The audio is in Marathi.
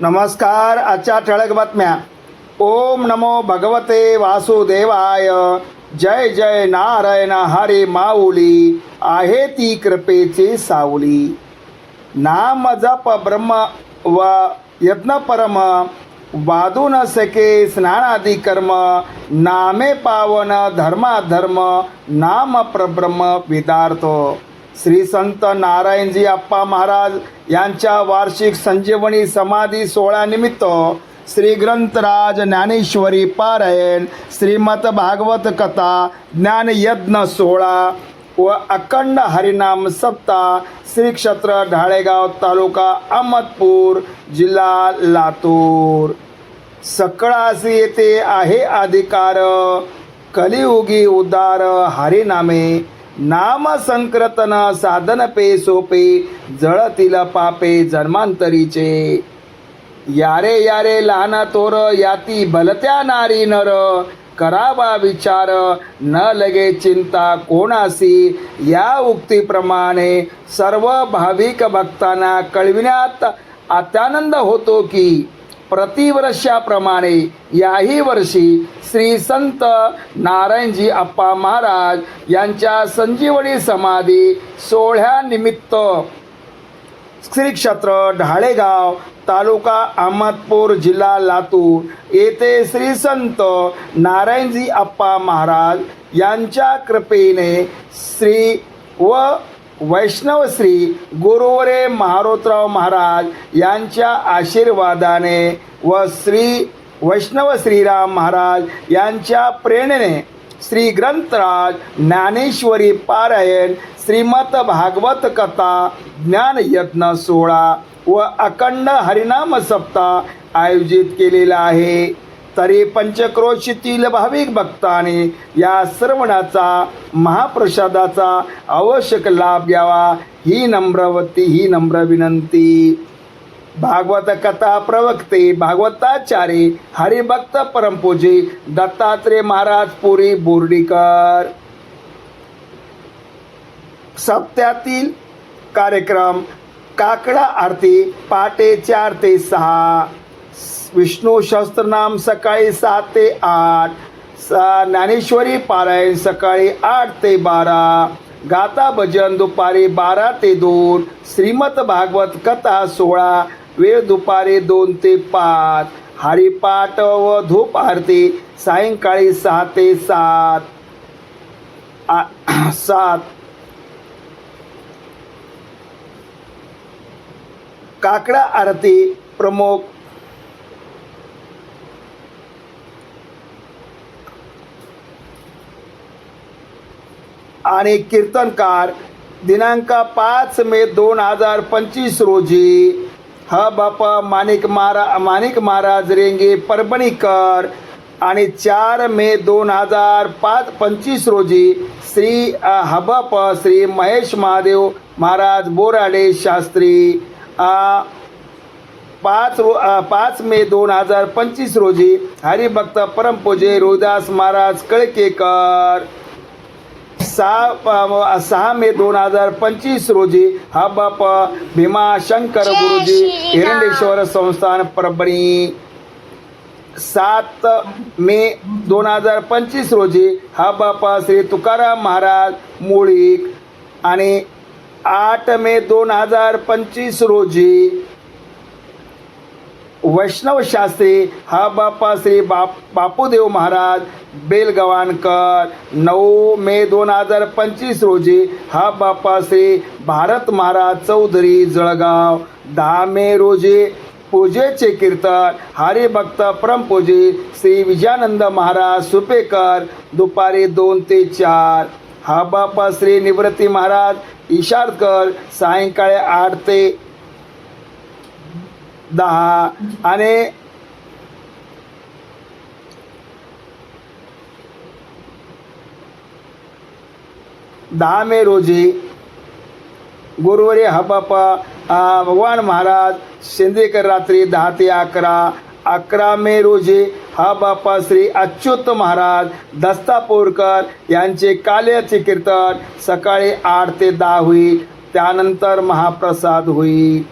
नमस्कार आजच्या ठळक बातम्या. ओम नमो भगवते वासुदेवाय. जय जय नारायण हरे माऊली. आहे ती कृपेची सावली. नाम जप ब्रह्म व यज्ञ परम. वादू न सके स्नानादी कर्म. नामे पावन धर्माधर्म. नाम प्रब्रह्म विदार्थ. श्री संत नारायणजी अप्पा महाराज यांच्या वार्षिक संजीवनी समाधी सोहळ्यानिमित्त श्री ग्रंथराज ज्ञानेश्वरी पारायण श्रीमद भागवत कथा ज्ञानयज्ञ सोहळा व अखंड हरिनाम सप्ताह श्री क्षेत्र ढाळेगाव तालुका अहमदपूर जिल्हा लातूर. सकळासी येथे आहे अधिकार कलियुगी उदार हरिनामे. नाम संक्रतन साधन पे सोपे जळतील पापे जन्मांतरीचे. यारे यारे लहान तोर याती भलत्या नारी नर. करावा विचार न लगे चिंता कोणासी या उक्तीप्रमाणे सर्व भाविक भक्तांना कळविण्यात अत्यानंद होतो की प्रतिवर्षाप्रमाणे याही वर्षी श्री संत नारायणजी अप्पा महाराज यांच्या संजीवनी समाधी सोहळ्यानिमित्त श्री क्षेत्र ढाळेगाव तालुका अहमदपूर जिल्हा लातूर येथे श्री संत नारायणजी अप्पा महाराज यांच्या कृपेने श्री व वैष्णव श्री गुरुवरे महारोतराव महाराज यांच्या आशीर्वादाने व श्री वैष्णव श्रीराम महाराज यांच्या प्रेरणेने श्री ग्रंथराज ज्ञानेश्वरी पारायण श्रीमद भागवत कथा ज्ञानयत्न सोहळा व अखंड हरिनाम सप्ताह आयोजित केलेला आहे. तरी पंचक्रोशीतील भाविक भक्तांनी या श्रवणाचा महाप्रसादाचा आवश्यक लाभ घ्यावा. ही नम्रवती ही नम्र विनंती. भागवत कथा प्रवक्ते भागवताचार्य हरिभक्त परमपूजी दत्तात्रय महाराज पुरी बोर्डीकर. सप्त्यातील कार्यक्रम काकडा आरती पहाटे चार ते सहा. विष्णू सहस्त्रनाम सकाळी सात ते आठ. सा ज्ञानेश्वरी पारायण सकाळी आठ ते बारा. गाता भजन दुपारी बारा ते दोन. श्रीमद भागवत कथा सोळा वेळ दुपारी दोन ते पाच. हरिपाठ व धूप आरती सायंकाळी सहा ते सात. सात. काकडा आरती प्रमुख आणि कीर्तनकार दिनांक पाच मे दोन हजार पंचवीस रोजी ह बापा माणिक महारा माणिक महाराज रेंगे परभणीकर आणि चार मे दोन हजार पाच पंचवीस रोजी श्री हबाप हबप श्री महेश महादेव महाराज बोराडे शास्त्री पाच रो पाच मे दोन हजार पंचवीस रोजी हरिभक्त परमपूजे रोहिदास महाराज कळकेकर सहा सहा मे दोन हजार पंचवीस रोजी हा बाप भीमाशंकर गुरुजी. हिरंडेश्वर संस्थान परभणी सात मे दोन हजार पंचवीस रोजी हा बापा श्री तुकाराम महाराज मुळीक आणि आठ मे दोन हजार पंचवीस रोजी वैष्णव शास्त्री हा बापा श्री बाप बापूदेव महाराज बेलगवाणकर नऊ मे दोन हजार पंचवीस रोजी हा बाप्पा श्री भारत महाराज चौधरी जळगाव. दहा मे रोजी पूजेचे कीर्तन हरिभक्त परमपूजी श्री विजयानंद महाराज सुपेकर दुपारी दोन ते चार. हा बापा श्री निवृत्ती महाराज इशारकर सायंकाळी आठ ते दहा आणि दहा मे रोजी गुरुवारी हबापा भगवान महाराज शेंद्रेकर रात्री दहा ते अकरा अकरा मे रोजी हा बापा श्री अच्युत महाराज दस्तापोरकर यांचे काल्याचे कीर्तन सकाळी आठ ते दहा होईल त्यानंतर महाप्रसाद होईल.